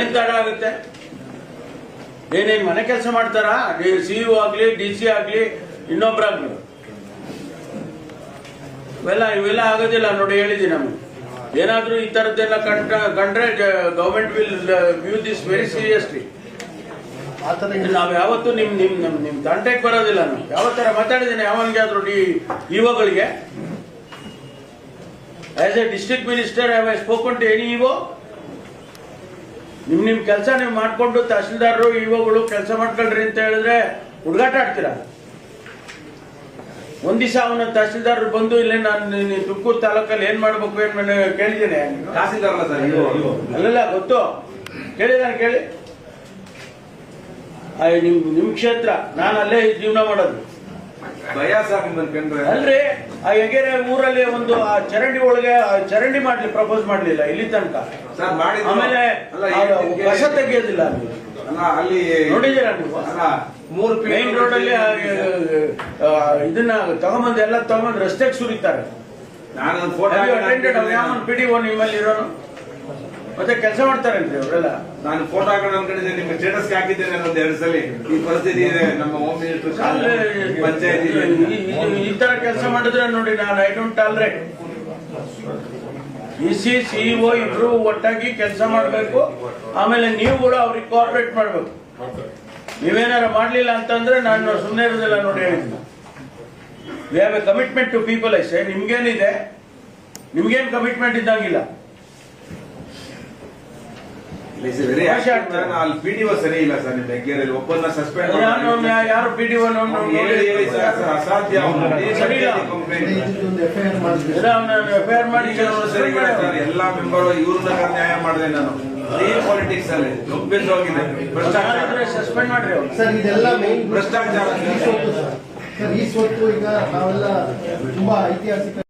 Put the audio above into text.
ಏನ್ ತಡ ಆಗುತ್ತೆ? ಏನೇನ್ ಮನೆ ಕೆಲಸ ಮಾಡ್ತಾರಾ? ಸಿಇಒ ಆಗ್ಲಿ ಡಿ ಸಿ ಆಗ್ಲಿ, ಇನ್ನೊಬ್ರಾಗ್ಲಿ. ಇವೆಲ್ಲ ಇವೆಲ್ಲ ಆಗೋದಿಲ್ಲ ನೋಡಿ, ಹೇಳಿದ್ದೀನಿ ನಮ್ಗೆ. ಏನಾದ್ರೂ ಈ ತರದ್ದೆಲ್ಲ ಕಂಡ, ಕಂಡ್ರೆ government will view this very seriously ನಾವ್ ಯಾವತ್ತು ನಿಮ್ ನಿಮ್, ನಮ್, ನಿಮ್ ತಂಟೆಗೆ ಬರೋದಿಲ್ಲ ನಾವು. ಯಾವ ತರ ಮಾತಾಡಿದ್ದೀನಿ, ಯಾವನ್ಗೆ ಆದ್ರೂ ಇಒಗಳಿಗೆ as a district minister have I spoken to any EO ನಿಮ್ ನಿಮ್ ಕೆಲಸ ನೀವು ಮಾಡ್ಕೊಂಡು ತಹಸೀಲ್ದಾರರು ಇಒಗಳು ಕೆಲಸ ಮಾಡ್ಕೊಳ್ರಿ ಅಂತ ಹೇಳಿದ್ರೆ ಹುಡುಗಾಟ ಆಡ್ತೀರಾ? ಒಂದ್ ದಿವಸ ಅವನ ತಹಸೀಲ್ದಾರರು ಬಂದು ಇಲ್ಲೇ ನಾನು ತುಮಕೂರು ತಾಲೂಕಲ್ಲಿ ಏನ್ ಮಾಡ್ಬೇಕು ಏನ್ ಕೇಳಿದ್ದೀನಿ? ತಹಸೀಲ್ದಾರ್ ಅಲ್ಲಲ್ಲ ಗೊತ್ತು. ಕೇಳಿದಾನೆ ಕೇಳಿ. ನಿಮ್ ನಿಮ್ ಕ್ಷೇತ್ರ ನಾನು ಅಲ್ಲೇ ಜೀವನ ಮಾಡೋದು. ಭಯ ಸರ್ ಅಲ್ರಿ ಆ ಎಗೆರೆ ಊರಲ್ಲಿ ಒಂದು ಆ ಚರಂಡಿ ಒಳಗೆ ಆ ಚರಂಡಿ ಮಾಡ್ಲಿ ಪ್ರಪೋಸ್ ಮಾಡ್ಲಿಲ್ಲ ಇಲ್ಲಿ ತನಕ. ಸರ್ ಆಮೇಲೆ. ಕಸ ತೆಗೆಯೋದಿಲ್ಲ ಅಲ್ಲಿ. ಅಲ್ಲ ಅಲ್ಲಿ ನೋಡಿದ್ದೀರಾ ನೀವು? ಅಲ್ಲ ಮೂರು ಮೇನ್ ರೋಡ್ ಅಲ್ಲಿ ಇದನ್ನ ತಗೊಂಬಂದು ಎಲ್ಲ ತಗೊಂಬಂದ್ ರಸ್ತೆಗೆ ಸುರಿತಾರೆ. ನಾನು ಒಂದು ಫೋಟೋ ಅಟೆಂಡೆಡ್ ಯಾವನ್ ಪಿ ಡಿ ಒ ನಿಮ್ಮಲ್ಲಿ ಇರೋನು ಮತ್ತೆ ಕೆಲಸ ಮಾಡ್ತಾರೇನ್ರಿ ಅವರೆಲ್ಲ. ನಾನು ಫೋಟೋ ಹಾಕೋಣ ಅನ್ಕೊಂಡಿದ್ದೆ ನಿಮ್ಮ ಸ್ಟೇಟಸ್ ಹಾಕಿದ್ದೇನೆ ಒಂದು ಎರಡು ಸಲ. ಈ ಪರಿಸ್ಥಿತಿ ಇದೆ ನಮ್ಮ ಹೋಮ್ ಮಿನಿಸ್ಟರ್ ಪಂಚಾಯತಿ ಈ ತರ ಕೆಲಸ ಮಾಡಿದ್ರೆ ನೋಡಿ ನಾನು I don't tolerate E C CEO ಇಬ್ರು ಒಟ್ಟಾಗಿ ಕೆಲಸ ಮಾಡಬೇಕು. ಆಮೇಲೆ ನೀವು ಕೂಡ ಅವ್ರಿಗೆ ಕೋಆಪರೇಟ್ ಮಾಡಬೇಕು. ನೀವೇನಾರ ಮಾಡ್ಲಿಲ್ಲ ಅಂತಂದ್ರೆ ನಾನು ಸುಮ್ಮನೆ ಇರೋದಿಲ್ಲ ನೋಡಿ. ಹೇಳಿದ್ದೀನಿ we have a commitment to people ಐಸೆ ನಿಮ್ಗೇನಿದೆ? ನಿಮ್ಗೇನು ಕಮಿಟ್ಮೆಂಟ್ ಇದ್ದಂಗಿಲ್ಲ. ಅಲ್ಲಿ ಪಿ ಡಿ ಒ ಸರಿ ಇಲ್ಲ ಸರ್ ನಿಮ್ಮ ಒಬ್ಬನ ಸಸ್ಪೆಂಡ್ ಯಾರು ಪಿ ಡಿ ಅಸಾಧ್ಯ. ಎಫ್ ಐ ಆರ್ ಮಾಡಿ ಎಲ್ಲಾ ಮೆಂಬರ್ ಇವ್ರನ್ನ ನ್ಯಾಯ ಮಾಡಿದೆ ನಾನು. ಪಾಲಿಟಿಕ್ಸ್ ಅಲ್ಲಿ. ಹೋಗಿದೆ. ಭ್ರಷ್ಟಾಚಾರ. ಸಸ್ಪೆಂಡ್ ಮಾಡ್ರಿ ಅವ್ರು. ಸರ್ ಇದೆಲ್ಲ ಮೇನ್ ಭ್ರಷ್ಟಾಚಾರ. ಈ ಸ್ವತ್ತು ಈಗ ನಾವೆಲ್ಲ ತುಂಬಾ ಐತಿಹಾಸಿಕ